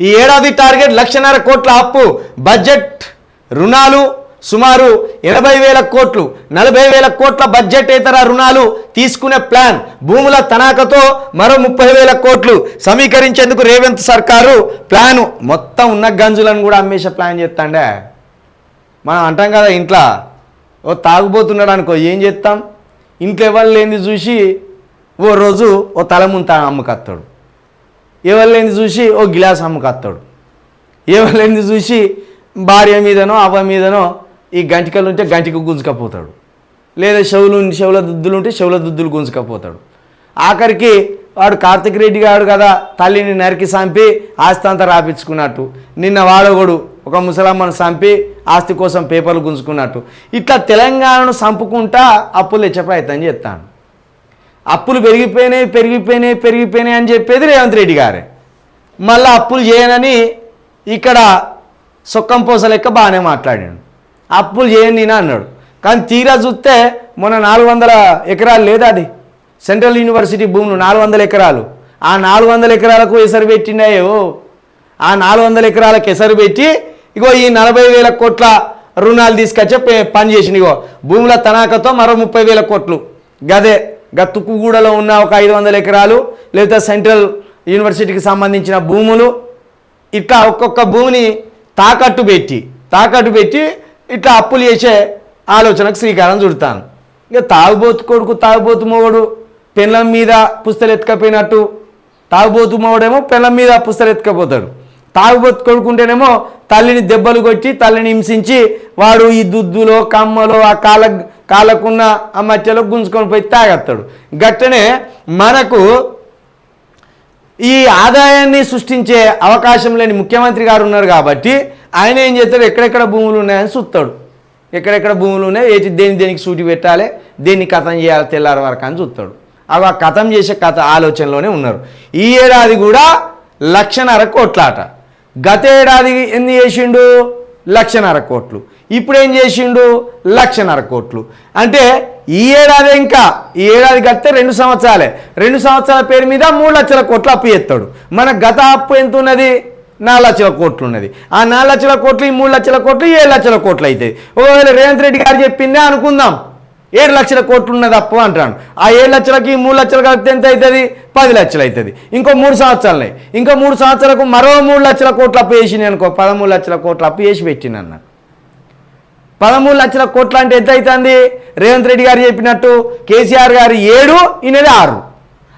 ఈ ఏడాది టార్గెట్ లక్షన్నర కోట్ల అప్పు. బడ్జెట్ రుణాలు సుమారు ఎనభై వేల కోట్లు నలభై వేల కోట్ల బడ్జెట్ ఇతర రుణాలు తీసుకునే ప్లాన్. భూముల తనాకతో మరో ముప్పై వేల కోట్లు సమీకరించేందుకు రేవంత్ సర్కారు ప్లాను. మొత్తం ఉన్న గంజులను కూడా అమ్మేసే ప్లాన్ చేస్తాండే. మనం అంటాం కదా ఇంట్లో ఓ తాగుబోతున్నాడు అనుకో ఏం చేస్తాం? ఇంట్లో ఎవరు లేనిది చూసి ఓ రోజు ఓ తలముంత అమ్ముకత్తాడు ఎవరిని లేనిది చూసి ఓ గిలాస్ అమ్ముకొస్తాడు? ఎవరిని లేనిది చూసి భార్య మీదనో అవ్వ మీదనో ఈ గంటికలు ఉంటే గంటికి గుంజుకపోతాడు. లేదా చెవులు చెవుల దుద్దులు ఉంటే చెవుల దుద్దులు గుంజుకపోతాడు. ఆఖరికి వాడు కార్తిక్ రెడ్డి గారు కదా తల్లిని నరికి చంపి ఆస్తి అంతా రాపించుకున్నట్టు. నిన్న వాడొకడు ఒక ముసలమ్మను చంపి ఆస్తి కోసం పేపర్లు గుంజుకున్నట్టు. ఇట్లా తెలంగాణను చంపుకుంటా అప్పులు తెచ్చే ప్రయత్నం చేస్తాను అప్పులు పెరిగిపోయినాయి పెరిగిపోయినాయి పెరిగిపోయినాయి అని చెప్పేది రేవంత్ రెడ్డి గారే. మళ్ళీ అప్పులు చేయనని ఇక్కడ సొక్కం పూస లెక్క బాగానే మాట్లాడాడు. అప్పులు చేయండి నేను అన్నాడు. కానీ తీరా చూస్తే మొన్న నాలుగు వందల ఎకరాలు లేదా అది? సెంట్రల్ యూనివర్సిటీ భూములు నాలుగు వందల ఎకరాలు. ఆ నాలుగు వందల ఎకరాలకు ఎసరు పెట్టినాయో ఆ నాలుగు వందల ఎకరాలకు ఎసరు పెట్టి ఇగో ఈ నలభై వేల కోట్ల రుణాలు తీసుకొచ్చే పని చేసిన ఇగో. భూముల తనాకతో మరో ముప్పై వేల కోట్లు. గదే. గత్తుకుగూడలో ఉన్న ఒక ఐదు వందల ఎకరాలు లేదా సెంట్రల్ యూనివర్సిటీకి సంబంధించిన భూములు ఇట్లా ఒక్కొక్క భూమిని తాకట్టు పెట్టి తాకట్టు పెట్టి ఇట్లా అప్పులు చేసే ఆలోచనకు శ్రీకారం చుడతాను. ఇక తాగుబోతు కొడుకు తాగుబోతు మొగడు పెళ్ళం మీద పుస్తలు ఎత్తుకపోయినట్టు తాగుబోతు మొగడేమో పెళ్ళం మీద పుస్తలు ఎత్తుకపోతాడు. తాగుబోతు కొడుకుంటేనేమో తల్లిని దెబ్బలు కొట్టి తల్లిని హింసించి వాడు ఈ దుద్దులో కమ్మలో ఆ కాళ్ళ కాళ్ళకున్న ఆ మధ్యలో గుంజుకొని పోయి తాగేస్తాడు. గట్టనే మనకు ఈ ఆదాయాన్ని సృష్టించే అవకాశం లేని ముఖ్యమంత్రి గారు ఉన్నారు కాబట్టి ఆయన ఏం చేస్తాడు? ఎక్కడెక్కడ భూములు ఉన్నాయని చూస్తాడు ఎక్కడెక్కడ భూములు ఉన్నాయి? ఏది దేని దేనికి సూటి పెట్టాలి? దేన్ని కథం చేయాలి? తెల్లారి వరకు అని చూస్తాడు అవి ఆ కథం చేసే కథ ఆలోచనలోనే ఉన్నారు. ఈ ఏడాది కూడా లక్షన్నర కోట్లాట. గత ఏడాది ఎన్ని చేసిండు? లక్షన్నర కోట్లు. ఇప్పుడు ఏం చేసిండు? లక్షన్నర కోట్లు. అంటే ఈ ఏడాది ఇంకా ఈ ఏడాది కడితే రెండు సంవత్సరాలే. రెండు సంవత్సరాల పేరు మీద మూడు లక్షల కోట్లు అప్పు ఎత్తాడు మన గత అప్పు ఎంత ఉన్నది నాలుగు లక్షల కోట్లు ఉన్నది ఆ నాలుగు లక్షల కోట్లు ఈ మూడు లక్షల కోట్లు ఏడు లక్షల కోట్లు అవుతాయి ఒకవేళ రేవంత్ రెడ్డి గారు చెప్పిందే అనుకుందాం. ఏడు లక్షల కోట్లు ఉన్నది అప్పు అంటాను ఆ ఏడు లక్షలకి ఈ మూడు లక్షలు కలిపితే ఎంత అవుతుంది పది లక్షలు అవుతుంది ఇంకో మూడు సంవత్సరాలు ఇంకో మూడు సంవత్సరాలకు మరో మూడు లక్షల కోట్లు అప్పు చేసిన అనుకో పదమూడు లక్షల కోట్లు అప్పు చేసి పెట్టిన అన్న పదమూడు లక్షల కోట్లు అంటే ఎంత అవుతుంది రేవంత్ రెడ్డి గారు చెప్పినట్టు కేసీఆర్ గారు ఏడు ఈయనది ఆరు.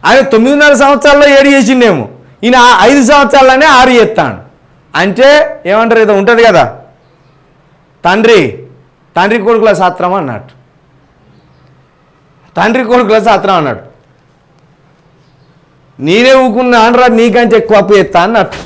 ఆయన తొమ్మిదిన్నర సంవత్సరాల్లో ఏడు చేసిండేమో. ఈయన ఐదు సంవత్సరాలనే ఆరు చేస్తాడు. అంటే ఏమంటారు ఏదో ఉంటుంది కదా? తండ్రి తండ్రి కొడుకుల శాస్త్రం అన్నట్టు. తండ్రి కొడుకుల శాస్త్రం అన్నాడు నేనే ఊకున్నా అనరా నీకంటే ఎక్కువ అప్పు చేస్తా అన్నట్టు.